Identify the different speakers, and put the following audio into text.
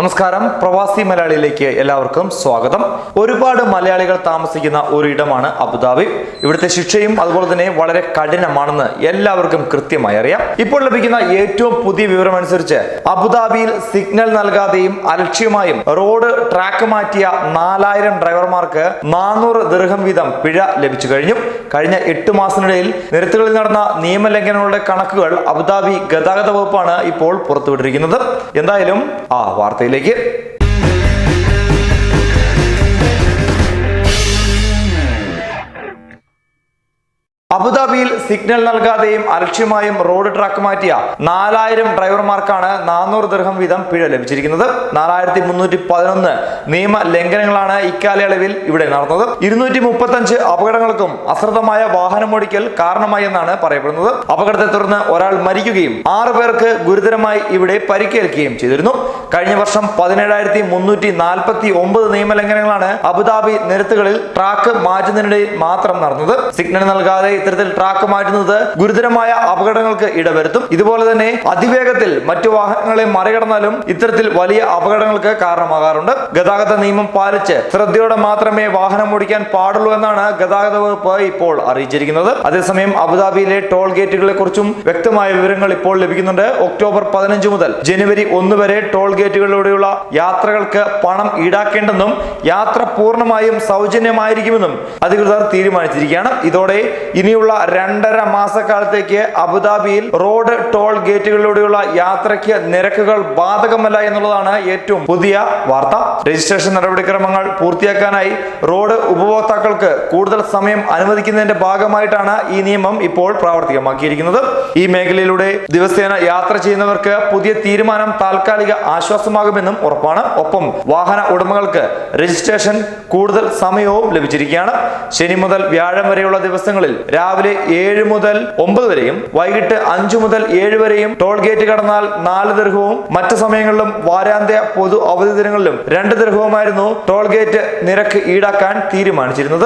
Speaker 1: നമസ്കാരം. പ്രവാസി മലയാളിയിലേക്ക് എല്ലാവർക്കും സ്വാഗതം. ഒരുപാട് മലയാളികൾ താമസിക്കുന്ന ഒരു ഇടമാണ് അബുദാബി. ഇവിടുത്തെ ശിക്ഷയും അതുപോലെ തന്നെ വളരെ കഠിനമാണെന്ന് എല്ലാവർക്കും കൃത്യമായി അറിയാം. ഇപ്പോൾ ലഭിക്കുന്ന ഏറ്റവും പുതിയ വിവരം അനുസരിച്ച് അബുദാബിയിൽ സിഗ്നൽ നൽകാതെയും അലക്ഷ്യമായും റോഡ് ട്രാക്ക് മാറ്റിയ നാലായിരം ഡ്രൈവർമാർക്ക് നാനൂറ് ദീർഘം വീതം പിഴ ലഭിച്ചു കഴിഞ്ഞു. കഴിഞ്ഞ എട്ട് മാസത്തിനിടയിൽ നിരത്തുകളിൽ നടന്ന നിയമലംഘനങ്ങളുടെ കണക്കുകൾ അബുദാബി ഗതാഗത വകുപ്പാണ് ഇപ്പോൾ പുറത്തുവിട്ടിരിക്കുന്നത്. എന്തായാലും ആ Dele. സിഗ്നൽ നൽകാതെയും അലക്ഷ്യമായും റോഡ് ട്രാക്ക് മാറ്റിയ നാലായിരം ഡ്രൈവർമാർക്കാണ് നാനൂറ് ദീർഘം വീതം പിഴ ലഭിച്ചിരിക്കുന്നത്. നാലായിരത്തി മുന്നൂറ്റി പതിനൊന്ന് നിയമ ലംഘനങ്ങളാണ് ഇക്കാലയളവിൽ ഇവിടെ നടന്നത്. ഇരുന്നൂറ്റി മുപ്പത്തഞ്ച് അപകടങ്ങൾക്കും അശ്രദ്ധമായ വാഹനമോടിക്കൽ കാരണമായി എന്നാണ് പറയപ്പെടുന്നത്. അപകടത്തെ തുടർന്ന് ഒരാൾ മരിക്കുകയും ആറു പേർക്ക് ഗുരുതരമായി ഇവിടെ പരിക്കേൽക്കുകയും ചെയ്തിരുന്നു. കഴിഞ്ഞ വർഷം പതിനേഴായിരത്തി മുന്നൂറ്റി നാൽപ്പത്തി ഒമ്പത് നിയമലംഘനങ്ങളാണ് അബുദാബി നിരത്തുകളിൽ ട്രാക്ക് മാറ്റുന്നതിനിടയിൽ മാത്രം നടന്നത്. സിഗ്നൽ നൽകാതെ ഇത്തരത്തിൽ ട്രാക്ക് മാറ്റുന്നത് ഗുരുതരമായ അപകടങ്ങൾക്ക് ഇടവരുത്തും. ഇതുപോലെ തന്നെ അതിവേഗത്തിൽ മറ്റു വാഹനങ്ങളെ മറികടന്നാലും ഇത്തരത്തിൽ വലിയ അപകടങ്ങൾക്ക് കാരണമാകാറുണ്ട്. ഗതാഗത നിയമം പാലിച്ച് ശ്രദ്ധയോടെ മാത്രമേ വാഹനം ഓടിക്കാൻ പാടുള്ളൂ എന്നാണ് ഗതാഗത വകുപ്പ് ഇപ്പോൾ അറിയിച്ചിരിക്കുന്നത്. അതേസമയം അബുദാബിയിലെ ടോൾ ഗേറ്റുകളെ കുറിച്ചും വ്യക്തമായ വിവരങ്ങൾ ഇപ്പോൾ ലഭിക്കുന്നുണ്ട്. ഒക്ടോബർ പതിനഞ്ച് മുതൽ ജനുവരി ഒന്ന് വരെ ടോൾ ഗേറ്റുകളിലൂടെയുള്ള യാത്രകൾക്ക് പണം ഈടാക്കേണ്ടെന്നും യാത്ര പൂർണമായും സൗജന്യമായിരിക്കുമെന്നും അധികൃതർ തീരുമാനിച്ചിരിക്കുകയാണ്. ഇതോടെ ഇനിയുള്ള രണ്ടര മാസക്കാലത്തേക്ക് അബുദാബിയിൽ റോഡ് ടോൾ ഗേറ്റുകളിലൂടെയുള്ള യാത്രയ്ക്ക് നിരക്കുകൾ ബാധകമല്ല എന്നുള്ളതാണ് ഏറ്റവും പുതിയ വാർത്ത. രജിസ്ട്രേഷൻ നടപടിക്രമങ്ങൾ പൂർത്തിയാക്കാനായി റോഡ് ഉപഭോക്താക്കൾക്ക് കൂടുതൽ സമയം അനുവദിക്കുന്നതിന്റെ ഭാഗമായിട്ടാണ് ഈ നിയമം ഇപ്പോൾ പ്രാവർത്തികമാക്കിയിരിക്കുന്നത്. ഈ മേഖലയിലൂടെ ദിവസേന യാത്ര ചെയ്യുന്നവർക്ക് പുതിയ തീരുമാനം താൽക്കാലിക ആശ്വാസമാകുമെന്നും ഉറപ്പാണ്. ഒപ്പം വാഹന ഉടമകൾക്ക് രജിസ്ട്രേഷൻ കൂടുതൽ സമയവും ലഭിച്ചിരിക്കുകയാണ്. ശനി മുതൽ വ്യാഴം വരെയുള്ള ദിവസങ്ങളിൽ രാവിലെ ഏഴ് മുതൽ ഒമ്പത് വരെയും വൈകിട്ട് അഞ്ചു മുതൽ ഏഴ് വരെയും ടോൾ ഗേറ്റ് കടന്നാൽ നാല് ദീർഘവും മറ്റു സമയങ്ങളിലും വാരാന്ത്യ പൊതു അവധി ദിനങ്ങളിലും രണ്ട് ദീർഘവുമായിരുന്നു ടോൾ ഗേറ്റ് നിരക്ക് ഈടാക്കാൻ തീരുമാനിച്ചിരുന്നത്.